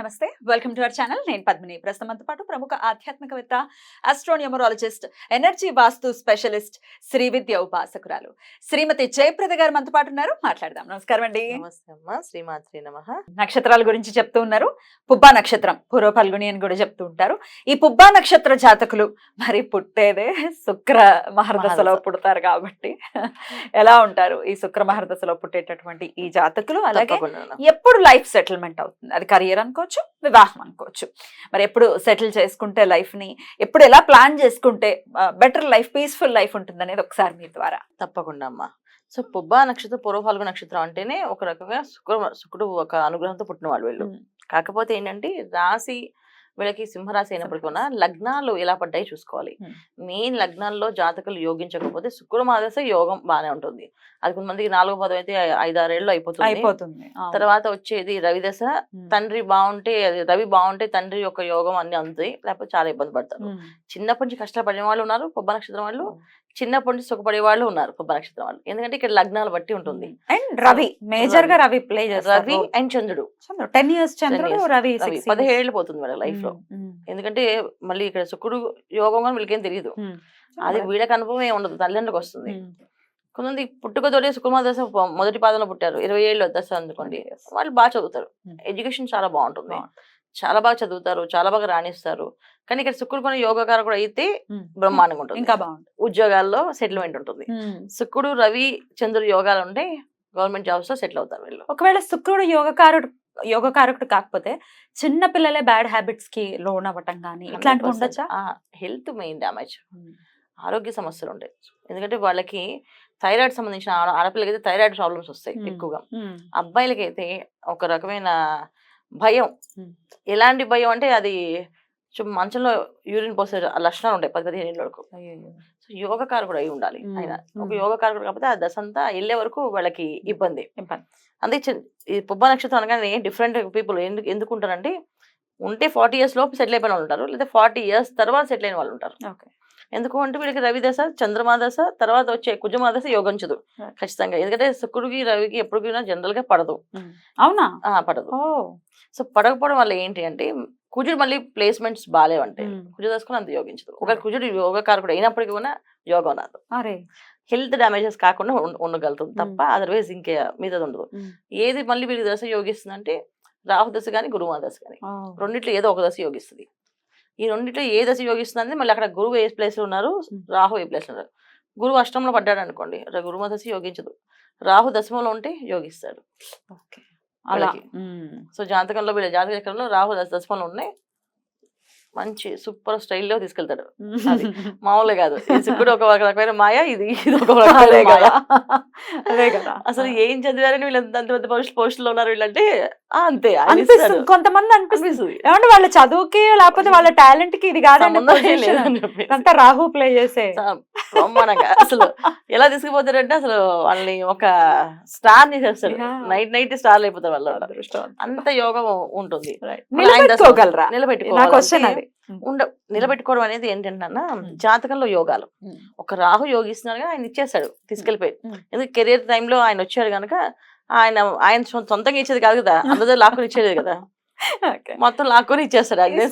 నమస్తే. Welcome to our channel. నేను పద్మిని. ప్రస్తుతం మనతో పాటు ప్రముఖ ఆధ్యాత్మికవేత్త astronumerologist energy vastu specialist Shri విద్య ఉపాసకురాలు శ్రీమతి జయప్రద గారు మనతో పాటు ఉన్నారు. మాట్లాడదాం. నమస్కారం అండి. నమస్తే అమ్మా. శ్రీమాత్రి నమ. నక్షత్రాల గురించి చెప్తూ ఉన్నారు. పుబ్బా నక్షత్రం పూర్వ పల్గుని అని కూడా చెప్తూ ఉంటారు. ఈ పుబ్బా నక్షత్ర జాతకులు మరి పుట్టేదే శుక్ర మహర్దశలో మహర్దశ. పుడతారు కాబట్టి ఎలా ఉంటారు? ఈ శుక్ర మహర్దశలో పుట్టేటటువంటి ఈ జాతకులు. అలాగే ఎప్పుడు లైఫ్ సెటిల్మెంట్ అవుతుంది? అది కెరియర్ అనుకోవచ్చు? వివాహం అనుకోవచ్చు. మరి ఎప్పుడు సెటిల్ చేసుకుంటే లైఫ్ని ఎప్పుడు ఎలా ప్లాన్ చేసుకుంటే బెటర్ లైఫ్ పీస్ఫుల్ లైఫ్ ఉంటుంది అనేది ఒకసారి మీ ద్వారా. తప్పకుండా అమ్మా. సో పుబ్బా నక్షత్రం పూర్వఫాల్గు నక్షత్రం అంటేనే ఒక రకంగా శుక్ర శుక్రుడు ఒక అనుగ్రహంతో పుట్టిన వాళ్ళు. వీళ్ళు. కాకపోతే ఏంటంటే రాశి వీళ్ళకి సింహరాశి అయినప్పటికీ కూడా లగ్నాలు ఎలా పడ్డాయి చూసుకోవాలి. మెయిన్ లగ్నాల్లో జాతకులు యోగించకపోతే శుక్ర మాదశ యోగం బాగానే ఉంటుంది అది కొంతమందికి నాలుగో పదం అయితే ఐదారేళ్ళు అయిపోతుంది అయిపోతుంది. తర్వాత వచ్చేది రవిదశ. తండ్రి బాగుంటే రవి బాగుంటే తండ్రి యొక్క యోగం అన్ని అందుతాయి లేకపోతే చాలా ఇబ్బంది పడతారు. చిన్నప్పటి నుంచి కష్టపడిన వాళ్ళు ఉన్నారు పుబ్బ నక్షత్రం వాళ్ళు. చిన్నప్పటి నుంచి సుఖపడే వాళ్ళు ఉన్నారు పుబ్బ నక్షత్రం వాళ్ళు. ఎందుకంటే ఇక్కడ లగ్నాలు బట్టి ఉంటుంది. అండ్ రవి మేజర్గా రవి. ప్లే చేస్తారు. రవి అండ్ చంద్రుడు. టెన్ ఇయర్స్ చంద్రుడు. రవి పదిహేళ్ళు. పోతుంది వాళ్ళ లైఫ్లో. ఎందుకంటే మళ్ళీ ఇక్కడ శుక్రుడు యోగం కానీ వీళ్ళకేం తెలియదు. అది వీళ్ళకి అనుభవం ఏమి ఉండదు. తల్లిదండ్రులకు వస్తుంది. కొంతమంది పుట్టుకతోటి శుక్రమార దశ మొదటి పాదంలో పుట్టారు. ఇరవై ఏళ్ళు దశ అనుకోండి. వాళ్ళు బాగా చదువుతారు. ఎడ్యుకేషన్ చాలా బాగుంటుంది. చాలా బాగా చదువుతారు చాలా బాగా రాణిస్తారు. కానీ ఇక్కడ శుక్రుడు కొన్ని యోగకారు కూడా అయితే. బ్రహ్మాండంగా ఉంటుంది. ఇంకా బాగుంటుంది. ఉద్యోగాల్లో సెటిల్మెంట్ ఉంటుంది. శుక్రుడు రవి చంద్రుడు యోగాలు ఉంటే గవర్నమెంట్ జాబ్స్లో సెటిల్ అవుతారు వీళ్ళు. ఒకవేళ శుక్రుడు యోగకారుడు యోగకారకుడు కాకపోతే చిన్న పిల్లలే బ్యాడ్ హ్యాబిట్స్కి లోన్ అవ్వటం కానీ ఇట్లాంటివి ఉండొచ్చా? హెల్త్ మెయిన్ డ్యామేజ్ ఆరోగ్య సమస్యలు ఉంటాయి. ఎందుకంటే వాళ్ళకి థైరాయిడ్ సంబంధించిన ఆడ- ఆడపిల్లలకి అయితే థైరాయిడ్ ప్రాబ్లమ్స్ వస్తాయి. ఎక్కువగా. మ్మ్. అబ్బాయిలకి అయితే ఒక రకమైన భయం. ఎలాంటి భయం అంటే అది మంచంలో యూరిన్ పోసే లక్షణాలు ఉంటాయి పది పదిహేను ఏళ్ళ వరకు అయ్యయ్యో. సో యోగకారకుడు అయి ఉండాలి. ఆయన ఒక. యోగకారకుడు కాకపోతే ఆ దశ అంతా వెళ్ళే వరకు వాళ్ళకి ఇబ్బంది. అందుకే ఈ పుబ్బ నక్షత్రం అనగానే డిఫరెంట్ పీపుల్ ఎందుకు ఎందుకు ఉంటారంటే ఉంటే ఫార్టీ ఇయర్స్ లోపు సెటిల్ అయిపోయిన వాళ్ళు ఉంటారు లేదా ఫార్టీ ఇయర్స్ తర్వాత సెటిల్ అయిన వాళ్ళు ఉంటారు ఓకే ఎందుకు అంటే వీళ్ళకి రవి దశ చంద్రమా దశ తర్వాత వచ్చే కుజమా దశ యోగించదు Right. ఖచ్చితంగా. ఎందుకంటే శుక్రుడికి రవికి ఎప్పుడు జనరల్గా పడదు. మ్మ్. అవునా? పడదు. ఓ. సో పడకపోవడం వల్ల ఏంటి అంటే కుజుడు మళ్ళీ ప్లేస్మెంట్స్ బాగాలేవంటే మ్మ్. కుజ దశకుని అంత యోగించదు ఒక కుజుడు యోగకారకుడు అయినప్పటికీ కూడా యోగం రాదు. హెల్త్ డ్యామేజెస్ కాకుండా ఉండగలుగుతుంది తప్ప అదర్వైజ్ ఇంకే మీద ఉండదు. ఏది మళ్ళీ వీళ్ళకి దశ యోగిస్తుందంటే రాహు దశ కానీ గురుమా దశ కానీ. రెండిట్లో ఏదో ఒక దశ యోగిస్తుంది. ఈ రెండిట్లో ఏ దశ యోగిస్తుంది మళ్ళీ అక్కడ గురువు ఏ ప్లేస్లో ఉన్నారు. రాహు ఏ ప్లేస్లో ఉన్నారు? గురువు అష్టంలో పడ్డాడు అనుకోండి. గురుమ దశ యోగించదు. రాహు దశమంలో ఉంటే యోగిస్తాడు. ఓకే. అలా. వాళ్ళకి. మ్మ్. సో జాతకంలో వీళ్ళ జాతక చక్రంలో రాహు దశ దశమంలో ఉన్నాయి. మంచి సూపర్ స్టైల్లో తీసుకెళ్తాడు. అది. మామూలుగా కాదు. శుక్రుడు ఒక రకమైన మాయ ఇది ఇది ఒక రకమైన అదే మాయ. కదా. అదే కదా. అసలు ఏం చదివారని వీళ్ళు అంత అంత పెద్ద పోస్ట్ పోస్టులో ఉన్నారు వీళ్ళంటే అంతే అనిపిస్తుంది. కొంతమంది అనిపిస్తుంది. ఏమంటే వాళ్ళ చదువుకి లేకపోతే వాళ్ళ టాలెంట్కి ఇది కాదండి. అంతా రాహు ప్లే చేసే. బ్రహ్మాండంగా. అసలు ఎలా తీసుకుపోతారంటే అసలు వాళ్ళని ఒక స్టార్ చేసేస్తాడు. నైట్ నైట్ స్టార్ అయిపోతారు వాళ్ళు. అంత యోగం ఉంటుంది. దశ- నిలబెట్టుకోగలరా? అది ఉండ నిలబెట్టుకోవడం అనేది ఏంటంటే. జాతకంలో యోగాలు. ఒక రాహు యోగిస్తున్నాడు ఆయన ఇచ్చేస్తాడు తీసుకెళ్ళిపోయి. ఎందుకంటే కెరియర్ టైంలో ఆయన వచ్చాడు కనుక ఆయన ఆయన సొంతంగా ఇచ్చేది కాదు కదా అందరూ లాక్కుని ఇచ్చేది కదా. మొత్తం లాక్కుని ఇచ్చేస్తాడు అదే.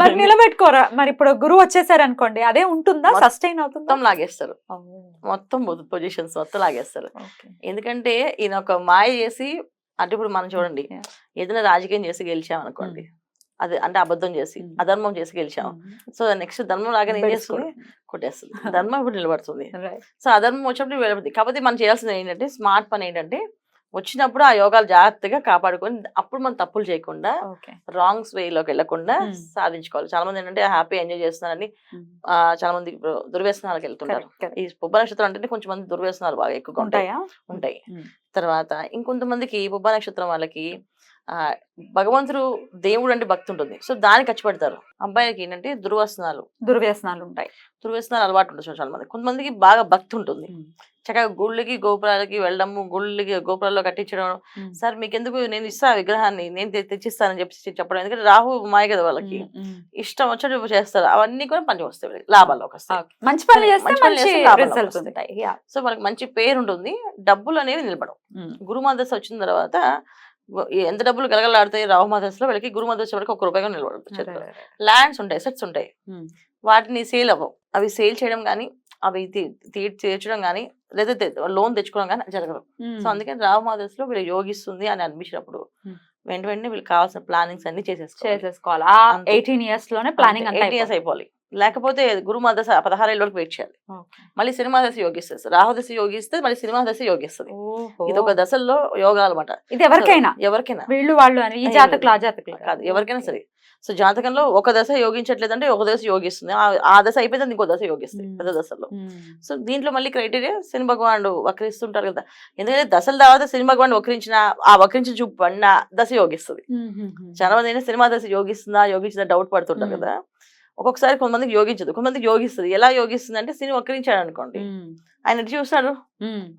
మరి నిలబెట్టుకోరా మరి ఇప్పుడు గురువు వచ్చేసారు అనుకోండి అదే ఉంటుందా సస్టైన్ అవుతుందా మొత్తం లాగేస్తారు మొత్తం పొజిషన్స్ మొత్తం లాగేస్తారు. ఎందుకంటే ఈయన ఒక మాయ చేసి అంటే ఇప్పుడు మనం చూడండి. ఏదైనా రాజకీయం చేసి గెలిచాం అనుకోండి అది అంటే అబద్ధం చేసి. అధర్మం చేసి గెలిచాం సో నెక్స్ట్ ధర్మం లాగా ఏం చేస్తుంది కొట్టేస్తుంది ధర్మం ఇప్పుడు నిలబడుతుంది. సో అధర్మం వచ్చినప్పుడు నిలబడుతుంది కాకపోతే మనం చేయాల్సింది ఏంటంటే స్మార్ట్ పని ఏంటంటే వచ్చినప్పుడు ఆ యోగాలు జాగ్రత్తగా కాపాడుకొని అప్పుడు మనం తప్పులు చేయకుండా. రాంగ్స్ వేలోకి వెళ్ళకుండా. సాధించుకోవాలి చాలా మంది ఏంటంటే హ్యాపీ ఎంజాయ్ చేస్తున్నారని. ఆ, చాలా మంది దుర్వ్యసనాలకు వెళ్తుంటారు. ఈ పుబ్బ నక్షత్రం అంటేనే కొంచెం మంది దుర్వ్యసనాలు బాగా ఎక్కువగా ఉంటాయి ఉంటాయా. తర్వాత ఇంకొంతమందికి పుబ్బ నక్షత్రం వాళ్ళకి భగవంతుడు దేవుడు అంటే భక్తి ఉంటుంది సో దానికి ఖర్చు పెడతారు. అబ్బాయిలకి ఏంటంటే దుర్వసనాలు దుర్వ్యసనాలు ఉంటాయి. దుర్వ్యసనాలు అలవాటు ఉంటుంది చాలా మంది కొంతమందికి బాగా భక్తి ఉంటుంది. చక్కగా గుళ్ళకి గోపురాలకి వెళ్ళడము గుళ్ళకి గోపురాల్లో కట్టించడం. సార్ మీకు ఎందుకు నేను ఇస్తా ఆ విగ్రహాన్ని నేను తెచ్చిస్తానని చెప్పి చెప్పడం. ఎందుకంటే రాహు మాయ కదా వాళ్ళకి. ఇష్టం వచ్చినట్టు చేస్తారు. అవన్నీ కూడా పని వస్తాయి వీళ్ళకి. లాభాల్లోకి వస్తాయి. Okay. మంచి పనులు చేస్తే లాభాలు. సో వాళ్ళకి మంచి పేరు ఉంటుంది డబ్బులు అనేవి నిలబడవు. గురుమాదశ వచ్చిన తర్వాత ఎంత డబ్బులు గలగలాడతాయి రాహుమాదశలో వాళ్ళకి గురుమాదశ వాళ్ళకి ఒక రూపాయిగా నిలబడదు చేతిలో. ల్యాండ్స్ ఉంటాయి సెట్స్ ఉంటాయి. వాటిని సేల్ అవ్వవు. అవి సేల్ చేయడం కానీ అవి తీర్చడం కానీ లేదా లోన్ తెచ్చుకోవడం కానీ జరగదు సో అందుకని రాహుమాదశలో వీళ్ళు యోగిస్తుంది అని అనిపించినప్పుడు. వెంట వెంటనే వీళ్ళకి కావాల్సిన ప్లానింగ్స్ అన్ని చేసేసుకోవాలి. ఎయిటీన్ ఇయర్స్లోనే ప్లానింగ్ అంతా ఎయిట్ ఇయర్స్ అయిపోవాలి. లేకపోతే గురుమాదశ పదహారు ఏళ్ళ వరకు వెయిట్ చేయాలి. మళ్ళీ సినిమా దశ యోగిస్తుంది రాహుదశ యోగిస్తే మళ్ళీ సినిమా దశ యోగిస్తుంది. ఇది ఒక దశల్లో యోగా అనమాట ఇది ఎవరికైనా ఎవరికైనా వీళ్ళు వాళ్ళు అని ఈ. జాతకులు ఆ జాతకులు కాదు ఎవరికైనా సరే సో జాతకంలో ఒక దశ యోగించట్లేదంటే ఒక దశ యోగిస్తుంది ఆ- దశ అయిపోయింది ఇంకో దశ యోగిస్తుంది. పెద్ద దశలో. సో దీంట్లో మళ్ళీ క్రైటీరియా శని భగవానుడు వక్రిస్తుంటారు కదా ఎందుకంటే దశల తర్వాత శని భగవాన్ వక్రించిన ఆ వక్రించిన చూపు పడిన దశ యోగిస్తుంది. చాలా మంది అయినా సినిమా దశ యోగిస్తుందా యోగించిందా డౌట్ పడుతుంటారు. కదా ఒక్కొక్కసారి కొంతమందికి యోగించదు. కొంతమందికి యోగిస్తుంది. ఎలా యోగిస్తుంది అంటే సిని వక్రించాడు అనుకోండి ఆయన చూస్తాడు.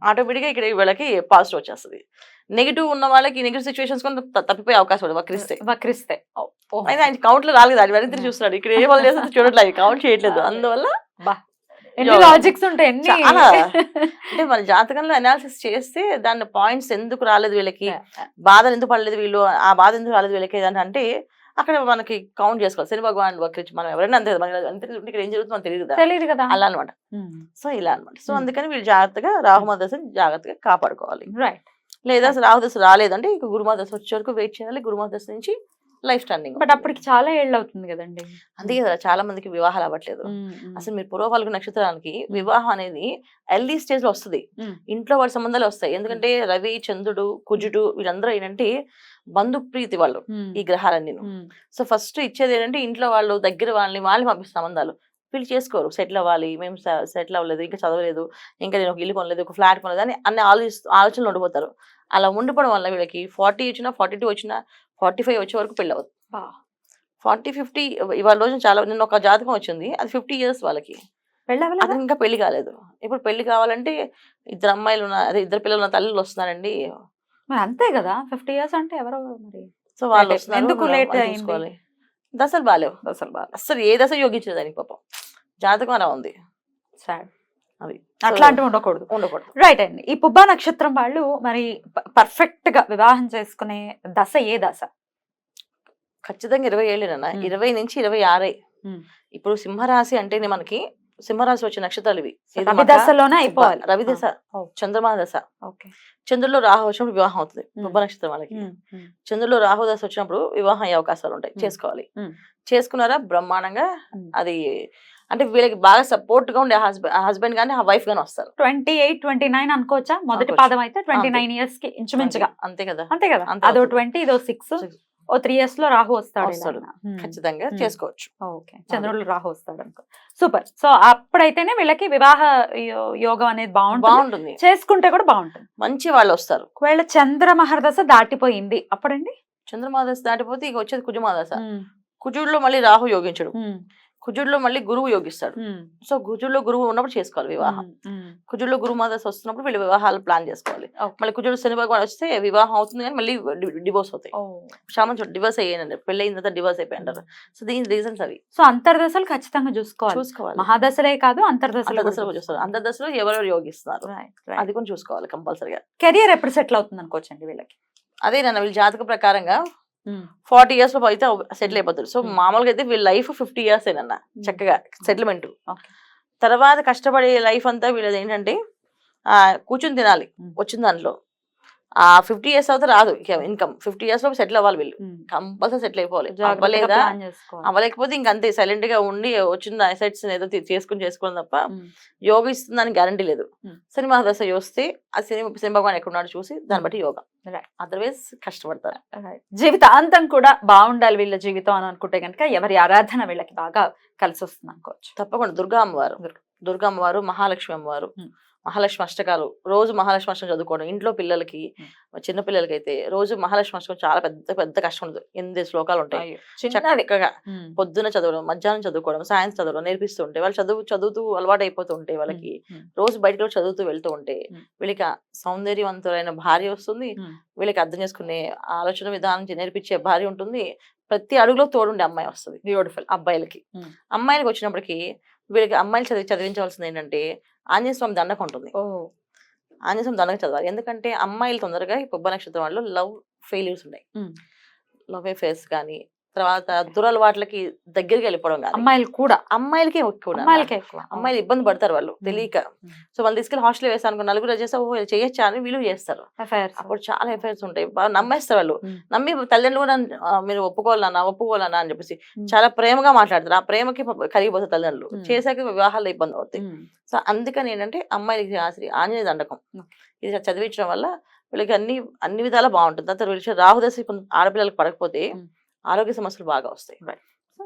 ఆటోమేటిక్గా ఇక్కడ వీళ్ళకి పాజిటివ్ వచ్చేస్తుంది. నెగిటివ్ ఉన్న వాళ్ళకి నెగిటివ్ సిచ్యువేషన్స్ కూడా త- తప్పిపోయే అవకాశం ఉంది. వక్రిస్తే. వక్రిస్తే. అయితే ఆయన కౌంట్లో రాలేదు అది వెనక్కి చూస్తున్నాడు. ఇక్కడ ఏ వాళ్ళు చేస్తుంది చూడట్లేదు. కౌంట్ చేయట్లేదు. అదే. అందువల్ల. లాజిక్స్ ఉంటాయి. అంటే మన జాతకంలో అనాలిసిస్ చేస్తే దాని పాయింట్స్ ఎందుకు రాలేదు వీళ్ళకి? బాధలు ఎందుకు పడలేదు వీళ్ళు? ఆ బాధ ఎందుకు రాలేదు వీళ్ళకి? అంటే అక్కడ మనకి కౌంట్ చేసుకోవాలి. శని భగవాన్ వక్రించి మనం ఎవరైనా అంతే అంతే ఇక్కడ ఏం జరుగుతుందో తెలియదు కదా. తెలియదు కదా. అలా అనమాట సో ఇలా అనమాట సో అందుకని వీళ్ళు జాగ్రత్తగా రాహుమదశని జాగ్రత్తగా కాపాడుకోవాలి. రైట్ లేదా రాహుదశ రాలేదంటే ఇక గురుమాదశ వచ్చే వరకు వెయిట్ చేయాలి. గురుమాదశ నుంచి లైఫ్ స్టాండింగ్ బట్ అప్పటికి చాలా ఏళ్ళు అవుతుంది కదండి. అందుకే కదా చాలా మందికి వివాహాలు అవ్వట్లేదు. అసలు మీరు పూర్వపాలకు నక్షత్రానికి వివాహం అనేది ఎల్డీ స్టేజ్లో వస్తుంది. ఇంట్లో వాళ్ళ సంబంధాలు వస్తాయి. ఎందుకంటే రవి చంద్రుడు కుజుడు వీళ్ళందరూ ఏంటంటే బంధు ప్రీతి వాళ్ళు ఈ గ్రహాలన్నీ సో ఫస్ట్ ఇచ్చేది ఏంటంటే ఇంట్లో వాళ్ళు దగ్గర వాళ్ళని వాళ్ళని పంపిస్తారు సంబంధాలు. వీళ్ళు చేసుకోరు. సెటిల్ అవ్వాలి. మేము సెటిల్ అవ్వలేదు. ఇంకా చదవలేదు. ఇంకా నేను ఒక ఇల్లు కొనలేదు ఒక ఫ్లాట్ కొనలేదు అని అన్ని ఆలోచిస్తూ ఆలోచనలు ఉండిపోతారు. అలా ఉండిపోవడం వల్ల వీళ్ళకి ఫార్టీ వచ్చినా ఫార్టీ టూ వచ్చినా ఫార్టీ ఫైవ్ వచ్చే వరకు పెళ్ళి అవ్వదు బా. ఫార్టీ ఫిఫ్టీ ఇవాళ రోజున చాలా నిన్న ఒక జాతకం వచ్చింది అది ఫిఫ్టీ ఇయర్స్ వాళ్ళకి? అతనికి ఇంకా పెళ్ళి కాలేదు. ఇప్పుడు పెళ్ళి కావాలంటే ఇద్దరు అమ్మాయిలు ఉన్న అదే ఇద్దరు పిల్లలు ఉన్న తల్లులు వస్తున్నారండి. మరి అంతే కదా ఫిఫ్టీ ఇయర్స్ అంటే ఎవరో మరి సో వాళ్ళు ఎందుకు అయింది? చూసుకోవాలి. దశలు బాలేవు అసలు బాగా అసలు ఏ దశ యోగించలేదు దానికి పాపం. జాతకం అలా ఉంది. సాడ్. అది అట్లాంటివి ఉండకూడదు. ఉండకూడదు. రైట్ అండి. ఈ పుబ్బా నక్షత్రం వాళ్ళు మరి పర్ఫెక్ట్గా వివాహం చేసుకునే దశ ఏ దశ? ఖచ్చితంగా ఇరవై ఏళ్ళేనన్నా మ్మ్. ఇరవై నుంచి ఇరవై ఆరే. ఇప్పుడు సింహరాశి అంటేనే మనకి సింహరాశి వచ్చే నక్షత్రాలు ఇవి. ఇది రవి మఖ, దశలోనే అయిపోవాలి. రవి దశ ఓ. చంద్రమా దశ. చంద్రుల్లో రాహు వచ్చినప్పుడు వివాహం అవుతుంది. పుబ్బ నక్షత్రం వాళ్ళకి. చంద్రుల్లో రాహు దశ వచ్చినప్పుడు వివాహం అయ్యే అవకాశాలు ఉంటాయి. చేసుకోవాలి. చేసుకున్నారా? బ్రహ్మాండంగా. అది అంటే వీళ్ళకి బాగా సపోర్ట్గా ఉండే హస్బెండ్ హస్బెండ్ గానీ ఆ వైఫ్ గానీ వస్తారు. ట్వంటీ ఎయిట్ ట్వంటీ నైన్ అనుకోవచ్చా? మొదటి. పాదం అయితే ట్వంటీ. నైన్ ఇయర్స్కి ఇంచుమించుగా. అంతే. కదా. అంతే కదా. అదో. ట్వంటీ ఇదో సిక్స్. ఓ త్రీ ఇయర్స్లో రాహు వస్తాడు. ఖచ్చితంగా. చేసుకోవచ్చు. ఓకే. చంద్రుడు రాహు వస్తాడు అనుకో. సూపర్. సో అప్పుడైతేనే వీళ్ళకి వివాహ యోగం అనేది బాగుంటుంది. బాగుంటుంది. చేసుకుంటే కూడా బాగుంటుంది. మంచి వాళ్ళు వస్తారు. ఒకవేళ చంద్ర మహర్దశ దాటిపోయింది అప్పుడండి? చంద్రమాదశ దాటిపోతే ఇక వచ్చేది కుజమాదశ కుజుడిలో మళ్ళీ రాహు యోగించడు. కుజుడిలో మళ్ళీ గురువు యోగిస్తాడు. సో కుజుడిలో గురువు ఉన్నప్పుడు చేసుకోవాలి వివాహం. కుజుడిలో గురు మాదశ వస్తున్నప్పుడు వీళ్ళు వివాహాలు ప్లాన్ చేసుకోవాలి. మళ్ళీ కుజుడు శని భగవాన్ వస్తే వివాహం అవుతుంది కానీ మళ్ళీ డివోర్స్ అవుతాయి. చాలా మంది డివోర్స్ అయ్యానండి పెళ్ళి అయిన తర్వాత డివోర్స్ అయిపోయి అంటారు సో దీని రీజన్స్ అవి. సో అంతర్దశలు ఖచ్చితంగా చూసుకోవాలి. చూసుకోవాలి. మహాదశలే కాదు అంతర్దశలు చూస్తారు అంతర్దశలో ఎవరెవరు యోగిస్తున్నారు అది కూడా చూసుకోవాలి కంపల్సరిగా. కెరియర్ ఎప్పుడు సెటిల్ అవుతుంది అనుకోవచ్చండి వీళ్ళకి? అదే నన్ను వీళ్ళ జాతక ప్రకారంగా ఫార్టీ ఇయర్స్లో అయితే సెటిల్ అయిపోతారు సో. మామూలుగా అయితే వీళ్ళ లైఫ్ ఫిఫ్టీ ఇయర్స్ ఏనన్న చక్కగా సెటిల్మెంట్. తర్వాత కష్టపడే లైఫ్ అంతా వీళ్ళది ఏంటంటే ఆ కూర్చుని తినాలి. వచ్చిన దాంట్లో ఆ ఫిఫ్టీ ఇయర్స్ అయితే రాదు. ఇన్కమ్. ఫిఫ్టీ ఇయర్స్లో సెటిల్ అవ్వాలి వీళ్ళు. కంపల్సరీ సెటిల్ అయిపోవాలి. అవ్వలేదా? చేసుకోవాలి. అవ్వలేకపోతే ఇంక అంతే. సైలెంట్గా ఉండి వచ్చిన అసెట్స్ ఏదో చేసుకుని చేసుకోవడం తప్ప యోగా ఇస్తుందని గ్యారంటీ లేదు. సినిమా దశ వస్తే ఆ సినిమా సినిమా భగవాన్ ఎక్కడున్నాడు చూసి దాన్ని బట్టి యోగా. అదర్వైజ్ కష్టపడతారు. జీవితాంతం కూడా బాగుండాలి వీళ్ళ జీవితం అని అనుకుంటే కనుక ఎవరి ఆరాధన వీళ్ళకి బాగా కలిసి వస్తుంది అనుకోవచ్చు. తప్పకుండా. దుర్గా అమ్మవారు దుర్గా అమ్మవారు మహాలక్ష్మి అమ్మవారు. మహాలక్ష్మి అష్టకాలు రోజు మహాలక్ష్మి అష్టకం చదువుకోవడం ఇంట్లో పిల్లలకి చిన్న పిల్లలకి అయితే రోజు మహాలక్ష్మి అష్టకం చాలా పెద్ద పెద్ద కష్టం ఉండదు. ఎనిమిది శ్లోకాలు ఉంటాయి. చక్కగా పొద్దున చదవడం మధ్యాహ్నం చదువుకోవడం సాయంత్రం చదవడం నేర్పిస్తూ ఉంటే వాళ్ళు చదువు చదువుతూ అలవాటు అయిపోతూ ఉంటే వాళ్ళకి రోజు బయటకు వచ్చి చదువుతూ వెళ్తూ ఉంటే. వీళ్ళకి సౌందర్యవంతులైన భార్య వస్తుంది. వీళ్ళకి అర్థం చేసుకునే ఆలోచన విధానం నేర్పించే భార్య ఉంటుంది. ప్రతి అడుగులో తోడుండే అమ్మాయి వస్తుంది. బ్యూటిఫుల్ అబ్బాయిలకి. అమ్మాయిలకి వచ్చినప్పటికి వీళ్ళకి అమ్మాయిలు చదివి చదివించవలసింది ఏంటంటే ఆంజనేయ స్వామి దండకం ఉంటుంది. ఓ. ఆంజనేయ స్వామి దండకం చదవాలి. ఎందుకంటే అమ్మాయిలు తొందరగా ఈ పొబ్బ నక్షత్రం వాళ్ళు లవ్ ఫెయిల్యూర్స్ ఉన్నాయి. లవ్ అఫేర్స్ కానీ తర్వాత దురలవాట్లకి దగ్గరికి వెళ్ళిపోవడం కానీ అమ్మాయిలు కూడా. అమ్మాయిలకి ఎక్కువ అమ్మాయిలకే అమ్మాయిలు ఇబ్బంది పడతారు వాళ్ళు. తెలియక. సో వాళ్ళు తీసుకెళ్ళి హాస్టల్ వేస్తాను అనుకో నలుగురు చేస్తే ఇది చేయొచ్చా అని వీళ్ళు చేస్తారు. అప్పుడు చాలా ఎఫైర్స్ ఉంటాయి. బాగా నమ్మేస్తారు వాళ్ళు. నమ్మి తల్లిదండ్రులు కూడా మీరు ఒప్పుకోవాలన్నా ఒప్పుకోవాలన్నా అని చెప్పేసి. చాలా ప్రేమగా మాట్లాడతారు. ఆ ప్రేమకి కరిగిపోతారు తల్లిదండ్రులు. చేశాక వివాహాల్లో ఇబ్బంది అవుతాయి. సో అందుకని ఏంటంటే అమ్మాయిలకి ఆ శ్రీ ఆంజనేయ దండకం. ఇది చదివించడం వల్ల వీళ్ళకి అన్ని అన్ని విధాలా బాగుంటుంది. తర్వాత వీళ్ళకి రాహుదశ ఆడపిల్లలకు పడకపోతే. ఆరోగ్య సమస్యలు బాగా వస్తాయి.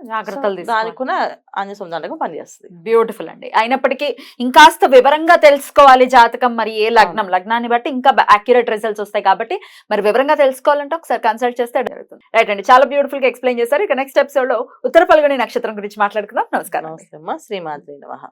జాగ్రత్తలు సో తీసుకోవాలి. దానికి కూడా ఆంజనేయ స్వామి పనిచేస్తుంది. బ్యూటిఫుల్ అండి. అయినప్పటికీ ఇంకాస్త వివరంగా తెలుసుకోవాలి జాతకం మరి ఏ లగ్నం. లగ్నాన్ని బట్టి ఇంకా అక్యురేట్ రిజల్ట్స్ వస్తాయి కాబట్టి మరి వివరంగా తెలుసుకోవాలంటే ఒకసారి కన్సల్ట్ చేస్తే జరుగుతుంది రైట్ అండి. చాలా బ్యూటిఫుల్గా ఎక్స్ప్లెయిన్ చేశారు. ఇక నెక్స్ట్ ఎపిసోడ్లో ఉత్తర పల్గొని నక్షత్రం గురించి మాట్లాడుకుందాం. నమస్కారం నమస్తే అమ్మా. శ్రీమాత్రి నమః.